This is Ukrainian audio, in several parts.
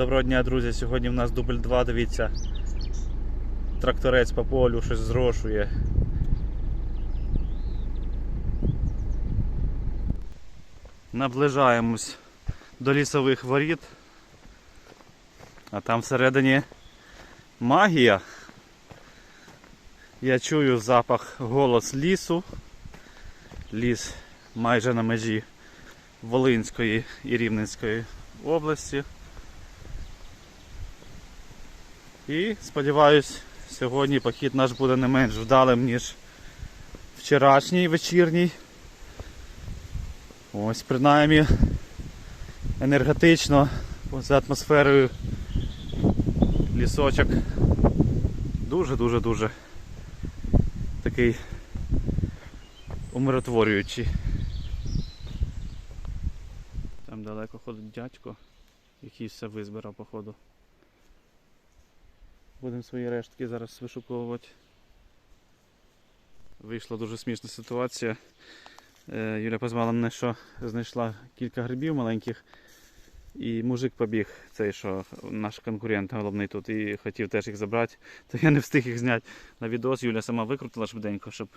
Доброго дня, друзі. Сьогодні в нас дубль 2, дивіться. Тракторець по полю щось зрошує. Наближаємось до лісових воріт. А там всередині магія. Я чую запах, голос лісу. Ліс майже на межі Волинської і Рівненської області. І сподіваюсь, сьогодні похід наш буде не менш вдалим, ніж вчорашній вечірній. Ось принаймні енергетично, за атмосферою лісочок дуже-дуже-дуже такий умиротворюючий. Там далеко ходить дядько, який все визбирав походу. Будемо свої рештки зараз вишуковувати. Вийшла дуже смішна ситуація. Е, Юля позвала мене, що знайшла кілька грибів маленьких. І мужик побіг, цей, що наш конкурент головний тут, і хотів теж їх забрати, то я не встиг їх зняти на відос. Юля сама викрутила швиденько, щоб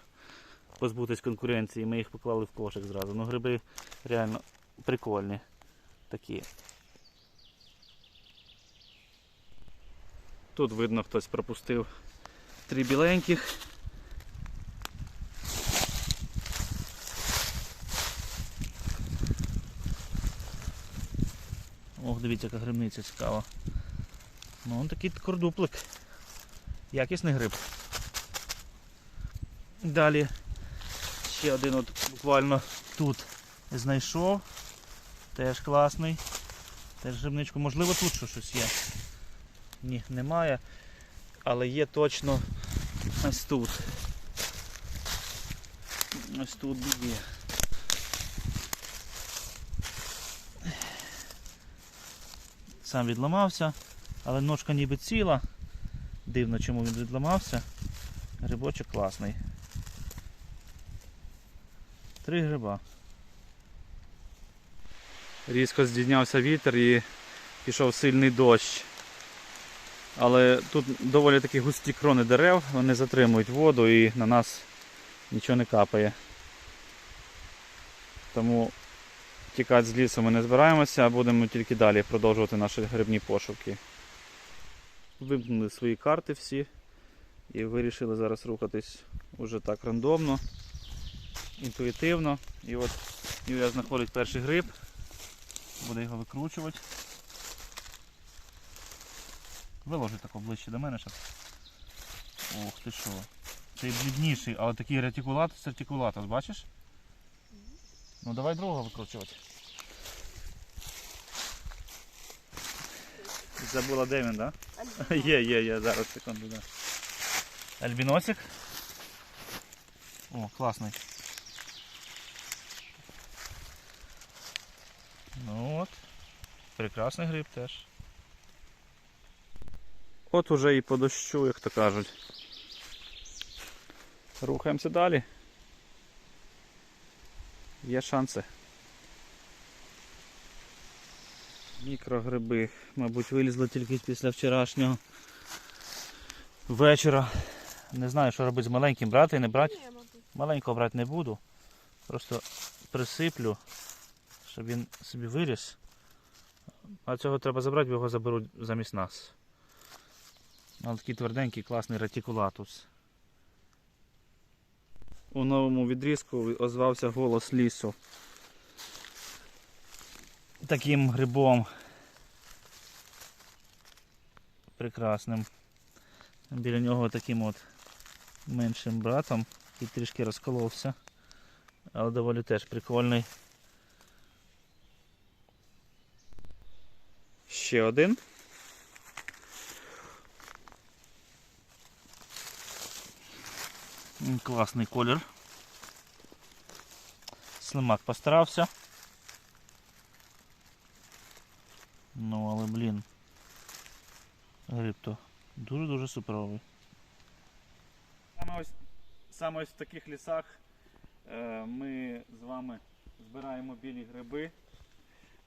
позбутись конкуренції. Ми їх поклали в кошик зразу. Ну гриби реально прикольні такі. Тут видно, хтось пропустив три біленьких. Ох, дивіться, яка грибниця цікава. Ну, такий кордуплик. Якісний гриб. Далі ще один от буквально тут знайшов. Теж класний. Теж грибничку. Можливо тут що щось є. Ні, немає. Але є точно ось тут. Ось тут є. Сам відламався, але ножка ніби ціла. Дивно чому він відламався. Грибочок класний. Три гриба. Різко здійнявся вітер і пішов сильний дощ. Але тут доволі такі густі крони дерев, вони затримують воду і на нас нічого не капає. Тому тікати з лісу ми не збираємося, а будемо тільки далі продовжувати наші грибні пошуки. Вимкнули свої карти всі і вирішили зараз рухатись уже так рандомно, інтуїтивно. І от Юля знаходить перший гриб, буде його викручувати. Виложи так ближче до мене, щоб. Ох ти що. Цей блідніший, але такий ретикулатус ретикулатус, бачиш? Ну давай другого викручувати. Забула де він, так? Да? Є, є, є, зараз секунду, да. Альбіносик. О, класний. Ну от. Прекрасний гриб теж. От уже і по дощу, як то кажуть. Рухаємося далі. Є шанси. Мікрогриби, мабуть, вилізли тільки після вчорашнього вечора. Не знаю, що робити з маленьким, брати, не брати. Маленького брати не буду. Просто присиплю, щоб він собі виріс. А цього треба забрати, бо його заберуть замість нас. Але такий тверденький, класний ретикулатус. У новому відрізку озвався голос лісу. Таким грибом. Прекрасним. Біля нього таким от меншим братом, який трішки розколовся. Але доволі теж прикольний. Ще один. Класний колір. Слимак постарався. Ну, але, блін. Гриб то дуже-дуже суперовий. Саме ось, саме ось в таких лісах е, ми з вами збираємо білі гриби.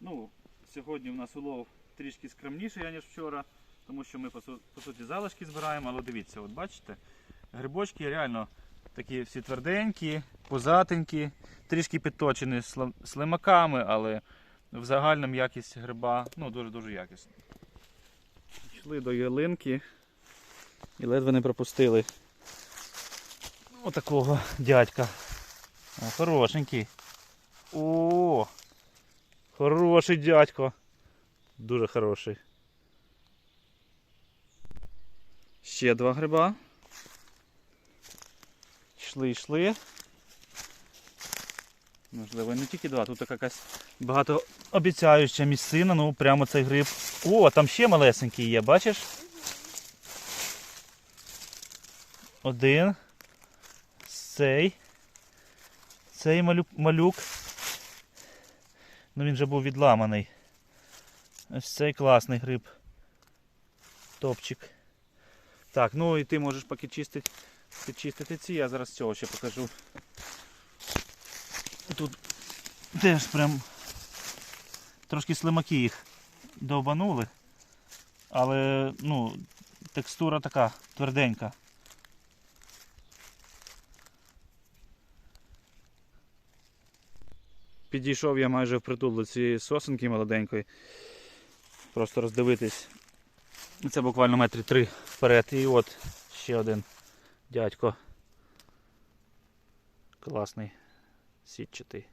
Ну, сьогодні у нас улов трішки скромніше, ніж вчора, тому що ми по суті залишки збираємо, але дивіться, от бачите, грибочки реально такі всі тверденькі, позатенькі, трішки підточені слимаками, але в загальному якість гриба ну, дуже-дуже якісна. Йшли до ялинки і ледве не пропустили отакого дядька. О, хорошенький. О, хороший дядько. Дуже хороший. Ще два гриба. Йшли, йшли. Можливо, не тільки два, тут якась багатообіцяюча місцина, ну прямо цей гриб. О, там ще малесенький є, бачиш? Один. Цей. Цей малюк, малюк. Ну він вже був відламаний. Ось цей класний гриб. Топчик. Так, ну і ти можеш поки чистити, підчистити ці, я зараз цього ще покажу. Тут теж прям трошки слимаки їх довбанули. Але ну, текстура така тверденька. Підійшов я майже впритул до цієї сосенки молоденької. Просто роздивитись. Це буквально метри три вперед. І от ще один дядько. Класний, сітчатий.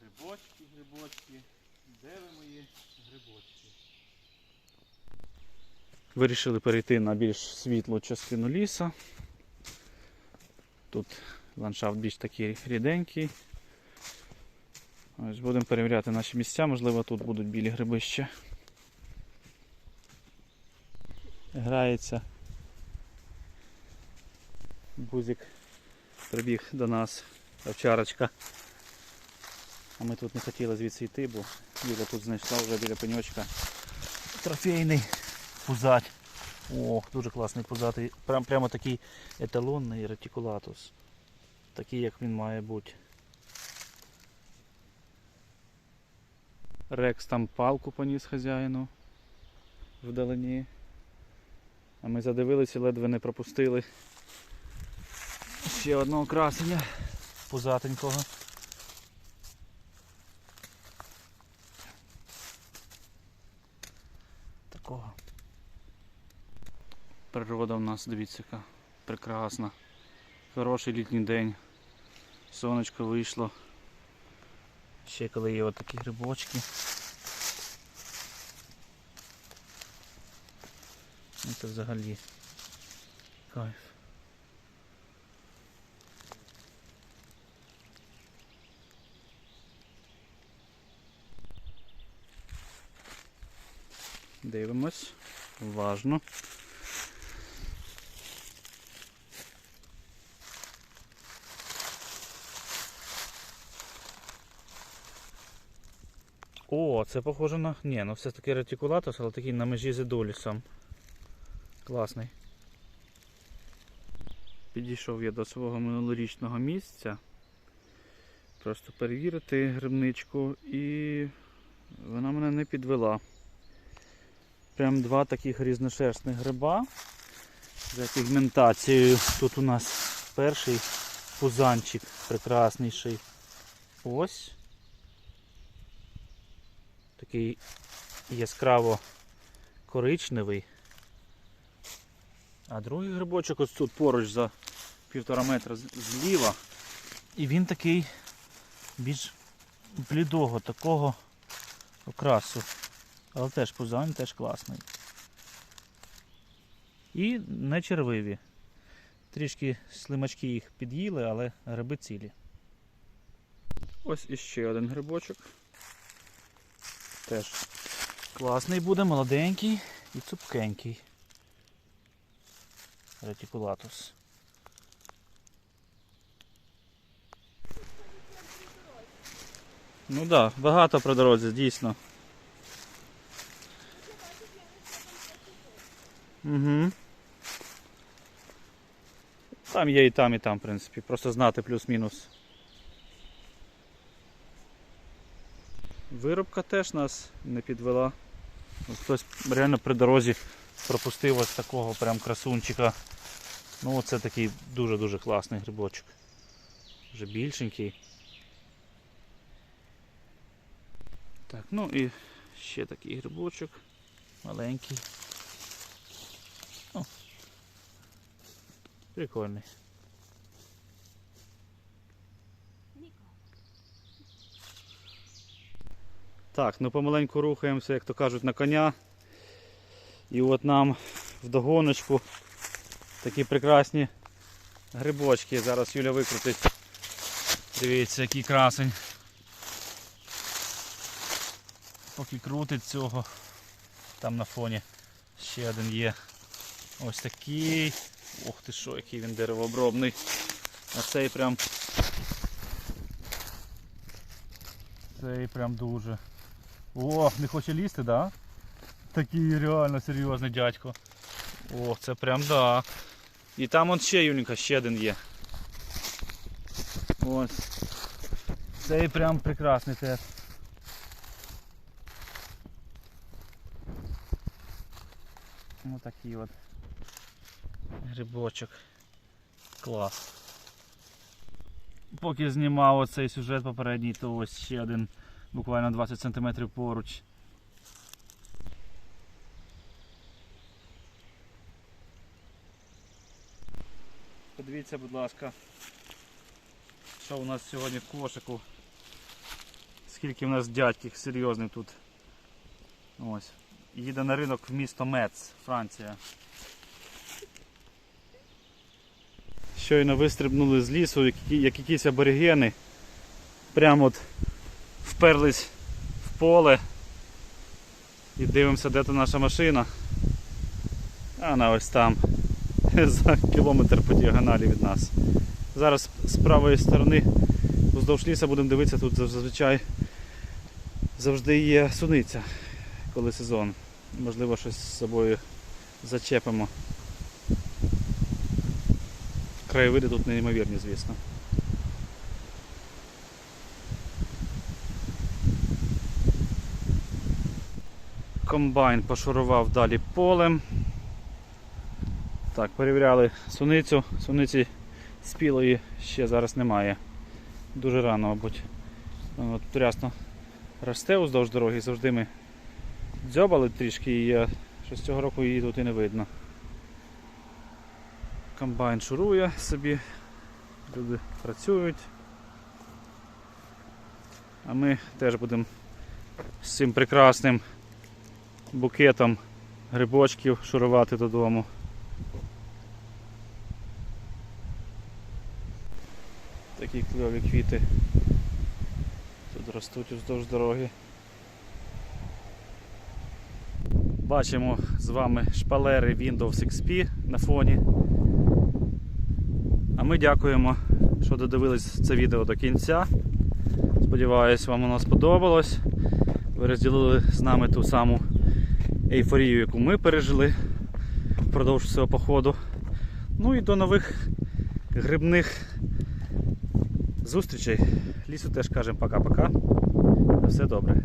Грибочки, грибочки. Де ви мої грибочки? Вирішили перейти на більш світлу частину ліса. Тут ландшафт більш такий ріденький. Ось будемо перевіряти наші місця, можливо тут будуть білі гриби ще. Грається. Бузик прибіг до нас, овчарочка. А ми тут не хотіли звідси йти, бо Юля тут знайшла вже біля пеньочка. Трофейний пузать. Ох, дуже класний пузатий. Прям, прямо такий еталонний ретикулатус. Такий, як він має бути. Рекс там палку поніс хазяїну вдалині. А ми задивилися, ледве не пропустили ще одного красення пузатенького. Такого. Природа у нас, дивіться, яка прекрасна. Хороший літній день. Сонечко вийшло. Ще коли є отакі грибочки. Це взагалі кайф. Дивимось. Уважно. О, це похоже на... Ні, ну все таки ретикулатус, але такий на межі з едолісом. Класний. Підійшов я до свого минулорічного місця. Просто перевірити грибничку і вона мене не підвела. Прям два таких різношерстних гриба за пігментацією. Тут у нас перший пузанчик прекрасніший. Ось. Такий яскраво коричневий. А другий грибочок ось тут поруч за півтора метра зліва. І він такий більш блідого такого окрасу. Але теж пузань теж класний. І не червиві. Трішки слимачки їх під'їли, але гриби цілі. Ось іще один грибочок. Теж класний буде, молоденький і цупкенький. Ретикулатус. Ну так, да, багато про дорозі, дійсно. Угу. Там є і там, і там, в принципі. Просто знати плюс-мінус. Виробка теж нас не підвела. От Хтось реально при дорозі пропустив ось такого прям красунчика. Ну оце такий дуже-дуже класний грибочок. Вже більшенький. Так, ну і ще такий грибочок. Маленький. О. Прикольний. Так, ну помаленьку рухаємося, як то кажуть, на коня. І от нам вдогоночку такі прекрасні грибочки. Зараз Юля викрутить. Дивіться, який красень. Поки крутить цього, там на фоні ще один є. Ось такий. Ох ти що, який він деревообробний. А цей прям. Цей прям дуже. О, не хоче лізти, да? Такий реально серйозний дядько. О, це прям да. І там он ще Юленька, ще один є. Ось. Цей прям прекрасний теж. Ось такий от грибочок. Клас. Поки знімав оцей сюжет попередній, то ось ще один буквально 20 см поруч. Подивіться, будь ласка, що у нас сьогодні в кошику. Скільки в нас дядьків серйозних тут. Ось. Їде на ринок в місто Мец, Франція. Щойно вистрибнули з лісу, як якісь аборигени. Прямо от вперлись в поле і дивимося, де то наша машина. А вона ось там, за кілометр по діагоналі від нас. Зараз з правої сторони вздовж ліса будемо дивитися, тут зазвичай завжди є суниця, коли сезон. Можливо, щось з собою зачепимо. Краєвиди тут неймовірні, звісно. Комбайн пошурував далі полем. Так, перевіряли суницю. Суниці спілої ще зараз немає. Дуже рано, мабуть. Воно Тут рясно росте уздовж дороги, завжди ми дзьобали трішки і я щось цього року її тут і не видно. Комбайн шурує собі, люди працюють. А ми теж будемо з цим прекрасним букетом грибочків шурувати додому. Такі кльові квіти тут ростуть уздовж дороги. Бачимо з вами шпалери Windows XP на фоні. А ми дякуємо, що додивились це відео до кінця. Сподіваюсь, вам воно сподобалось. Ви розділили з нами ту саму ейфорію, яку ми пережили впродовж цього походу. Ну і до нових грибних зустрічей. Лісу теж кажемо пока-пока. Все добре.